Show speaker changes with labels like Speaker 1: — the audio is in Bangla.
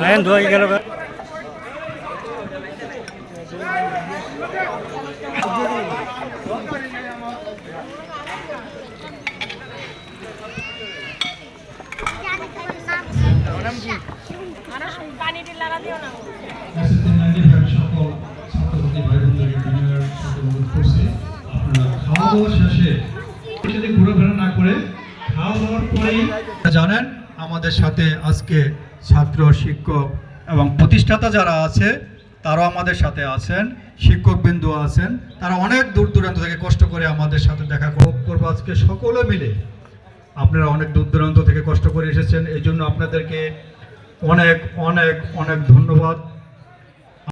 Speaker 1: আয়ন ধোয়া গেল
Speaker 2: শেষে ঘোরাফেরা না করে খাওয়া দাওয়ার পরেই জানেন আমাদের সাথে আজকে ছাত্র, শিক্ষক এবং প্রতিষ্ঠাতা যারা আছে, তারাও আমাদের সাথে আছেন শিক্ষকবৃন্দু আছেন। তারা অনেক দূর দূরান্ত থেকে কষ্ট করে আমাদের সাথে দেখা কর- করব আজকে সকলে মিলে। আপনারা অনেক দূর দূরান্ত থেকে কষ্ট করে এসেছেন। এই জন্য আপনাদেরকে অনেক অনেক অনেক ধন্যবাদ।